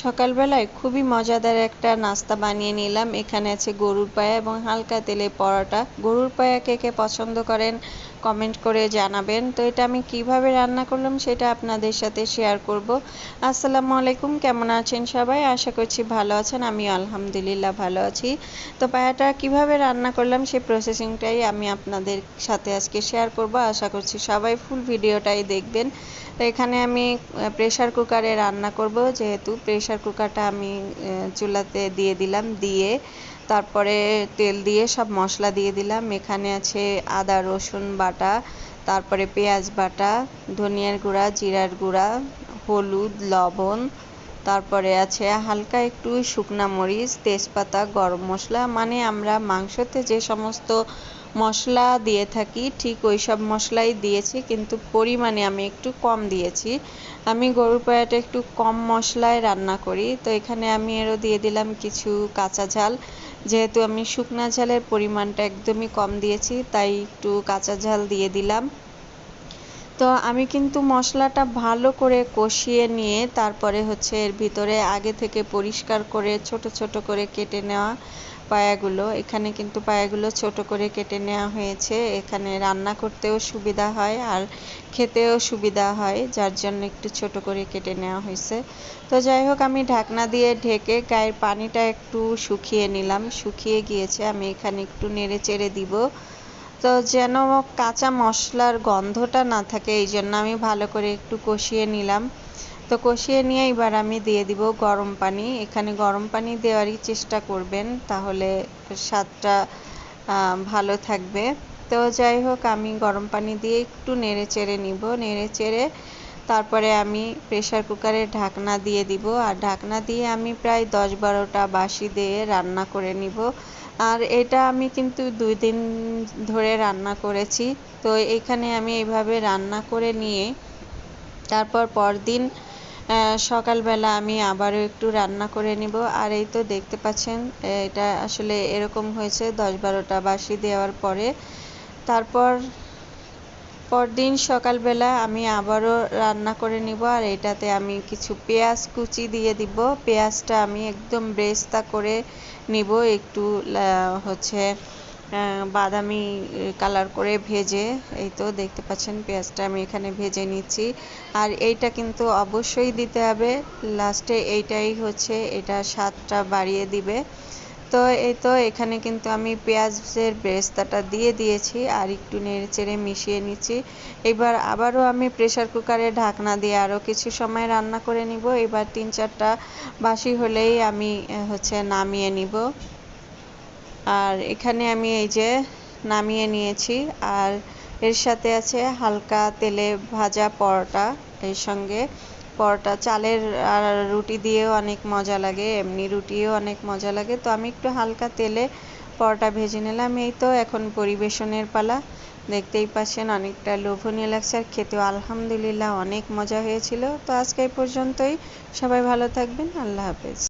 সকালবেলায় খুবই মজাদার একটা নাস্তা বানিয়ে নিলাম। এখানে আছে গরুর পায়া এবং হালকা তেলে পরোটা। গরুর পায়া কে কে পছন্দ করেন কমেন্ট করে জানাবেন। তো এটা আমি কীভাবে রান্না করলাম সেটা আপনাদের সাথে শেয়ার করব। আসসালামু আলাইকুম, কেমন আছেন সবাই? আশা করছি ভালো আছেন আমি আলহামদুলিল্লাহ ভালো আছি। তো পায়াটা কীভাবে রান্না করলাম সেই প্রসেসিংটাই আমি আপনাদের সাথে আজকে শেয়ার করব। আশা করছি সবাই ফুল ভিডিওটাই দেখবেন। তো এখানে আমি প্রেশার কুকারে রান্না করব যেহেতু প্রেশার কুকারটা আমি চুলাতে দিয়ে দিলাম, দিয়ে তারপরে তেল দিয়ে সব মশলা দিয়ে দিলাম। এখানে আছে আদা, রসুন বাটা, তারপরে পেঁয়াজ বাটা, ধনিয়ার গুঁড়া, জিরার গুঁড়া, হলুদ, লবণ, তারপরে আছে হালকা একটু শুকনা মরিচ, তেজপাতা, গরম মশলা। মানে আমরা মাংসতে যে সমস্ত মশলা দিয়ে থাকি, ঠিক ওই সব মশলাই দিয়েছি, কিন্তু পরিমাণে আমি একটু কম দিয়েছি। আমি গরুর পায়াটা একটু কম মশলায় রান্না করি, তো এখানে আমি এরও দিয়ে দিলাম কিছু কাঁচা ঝাল। যেহেতু আমি শুকনা ঝালের পরিমাণটা একদমই কম দিয়েছি, তাই একটু কাঁচা ঝাল দিয়ে দিলাম। তো আমি কিন্তু মশলাটা ভালো করে কষিয়ে নিয়ে তারপরে হচ্ছে এর ভিতরে আগে থেকে পরিষ্কার করে ছোট ছোট করে কেটে নেওয়া পায়াগুলো। এখানে কিন্তু পায়াগুলো ছোট করে কেটে নেওয়া হয়েছে। এখানে রান্না করতেও সুবিধা হয় আর খেতেও সুবিধা হয়, যার জন্য একটু ছোট করে কেটে নেওয়া হয়েছে। তো যাই হোক, আমি ঢাকনা দিয়ে ঢেকে গায়ের পানিটা একটু শুকিয়ে নিলাম। শুকিয়ে গিয়েছে, আমি এখানে একটু নেড়ে চেড়ে দিব। তো যেন কাঁচা মশলার গন্ধটা না থাকে, এই জন্য আমি ভালো করে একটু কষিয়ে নিলাম। তো কষিয়ে নিয়ে এবার আমি দিয়ে দিব গরম পানি। এখানে গরম পানি দেওয়ারই চেষ্টা করবেন, তাহলে স্বাদটা ভালো থাকবে। তো যাই হোক, আমি গরম পানি দিয়ে একটু নেড়ে চেড়ে নিব। নেড়ে চেড়ে তারপরে আমি প্রেশার কুকারে ঢাকনা দিয়ে দিব। আর ঢাকনা দিয়ে আমি প্রায় দশ বারোটা বাসি দিয়ে রান্না করে নিব। আর এটা আমি কিন্তু দুই দিন ধরে রান্না করেছি। তো এখানে আমি এইভাবে রান্না করে নিয়ে তারপর পরদিন সকালবেলা আমি আবারও একটু রান্না করে নিব। আর এই তো দেখতে পাচ্ছেন এটা আসলে এরকম হয়েছে দশ বারোটা বাসি দেওয়ার পরে। তারপর, পরদিন সকালবেলা আমি আবারও রান্না করে নিব। আর এটাতে আমি কিছু পেঁয়াজ কুচি দিয়ে দিব। পেঁয়াজটা আমি একদম ব্রেস্তা করে নিব। একটু হচ্ছে বাদামি কালার করে ভেজে, এই তো দেখতে পাচ্ছেন পেঁয়াজটা আমি এখানে ভেজে নিচ্ছি। আর এইটা কিন্তু অবশ্যই দিতে হবে। লাস্টে এইটাই হচ্ছে, এটা স্বাদটা বাড়িয়ে দিবে। তো এই তো এখানে কিন্তু আমি পেঁয়াজের বেরেস্তাটা দিয়ে দিয়েছি আর একটু নেড়ে চেড়ে মিশিয়ে নিচ্ছি। এবার আবারও আমি প্রেশার কুকারে ঢাকনা দিয়ে আরও কিছু সময় রান্না করে নিব। এবার তিন চারটা বাসি হলেই আমি হচ্ছে নামিয়ে নিব। আর এখানে আমি এই যে নামিয়ে নিয়েছি। আর এর সাথে আছে হালকা তেলে ভাজা পরোটা, এর সঙ্গে পরোটা, চালের আর রুটি দিয়েও অনেক মজা লাগে, এমনি রুটিও অনেক মজা লাগে। তো আমি একটু হালকা তেলে পরোটা ভেজে নিলাম। এই তো এখন পরিবেশনের পালা। দেখতেই পাচ্ছেন অনেকটা লোভনীয় লাগছে আর খেতেও। আলহামদুলিল্লাহ অনেক মজা হয়েছিল। তো আজকে এই পর্যন্তই। সবাই ভালো থাকবেন। আল্লাহ হাফেজ।